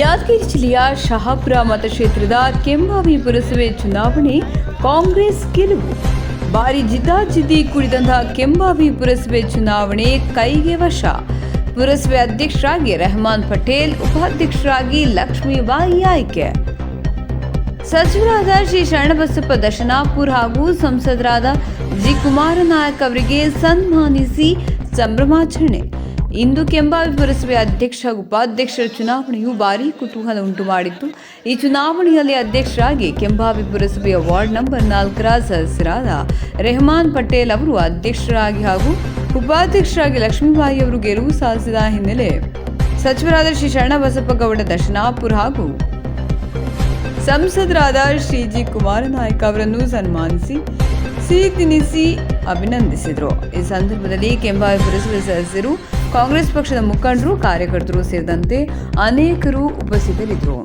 ಯಾದಗಿರಿ ಜಿಲ್ಲೆಯ ಶಹಾಪುರ ಮತಕ್ಷೇತ್ರದ ಕೆಂಬಾವಿ ಪುರಸಭೆ ಚುನಾವಣೆ, ಕಾಂಗ್ರೆಸ್ ಗೆಲುವು. ಭಾರಿ ಜಿದ್ದಾಜಿದ್ದಿ ಕುಡಿದಂತಹ ಕೆಂಬಾವಿ ಪುರಸಭೆ ಚುನಾವಣೆ ಕೈಗೆ ವಶ. ಪುರಸಭೆ ಅಧ್ಯಕ್ಷರಾಗಿ ರೆಹಮಾನ್ ಪಟೇಲ್, ಉಪಾಧ್ಯಕ್ಷರಾಗಿ ಲಕ್ಷ್ಮೀಬಾಯಿ ಆಯ್ಕೆ. ಸಚಿವರಾದ ಶ್ರೀ ಶರಣಬಸಪ್ಪ ದಶನಾಪುರ್ ಹಾಗೂ ಸಂಸದರಾದ ಜಿ ಕುಮಾರ ನಾಯಕ್ ಅವರಿಗೆ ಸನ್ಮಾನಿಸಿ ಸಂಭ್ರಮಾಚರಣೆ. ಇಂದು ಕೆಂಬಾವಿ ಪುರಸಭೆ ಅಧ್ಯಕ್ಷ ಹಾಗೂ ಉಪಾಧ್ಯಕ್ಷರ ಚುನಾವಣೆಯು ಭಾರೀ ಕುತೂಹಲ ಉಂಟು ಮಾಡಿತ್ತು ಈ ಚುನಾವಣೆಯಲ್ಲಿ ಅಧ್ಯಕ್ಷರಾಗಿ ಕೆಂಬಾವಿ ಪುರಸಭೆಯ ವಾರ್ಡ್ ನಂಬರ್ ನಾಲ್ಕರ ಸದಸ್ಯರಾದ ರೆಹಮಾನ್ ಪಟೇಲ್ ಅವರು ಅಧ್ಯಕ್ಷರಾಗಿ ಹಾಗೂ ಉಪಾಧ್ಯಕ್ಷರಾಗಿ ಲಕ್ಷ್ಮೀಬಾಯಿ ಅವರು ಗೆಲುವು ಸಾಧಿಸಿದ ಹಿನ್ನೆಲೆ ಸಚಿವರಾದ ಶ್ರೀ ಶರಣಬಸಪ್ಪಗೌಡ ದಶನಾಪುರ್ ಹಾಗೂ ಸಂಸದರಾದ ಶ್ರೀ ಜಿ ಕುಮಾರನಾಯಕ್ ಅವರನ್ನು ಸನ್ಮಾನಿಸಿ ಸಿಹಿ ತಿನಿಸಿ ಅಭಿನಂದಿಸಿದರು. ಈ ಸಂದರ್ಭದಲ್ಲಿ ಕೆಂಬಾವಿ ಪುರಸಭೆ ಸದಸ್ಯರು ಕಾಂಗ್ರೆಸ್ ಪಕ್ಷದ ಮುಖಂಡರು ಕಾರ್ಯಕರ್ತರು ಸೇರಿದಂತೆ ಅನೇಕರು ಉಪಸ್ಥಿತರಿದ್ದರು.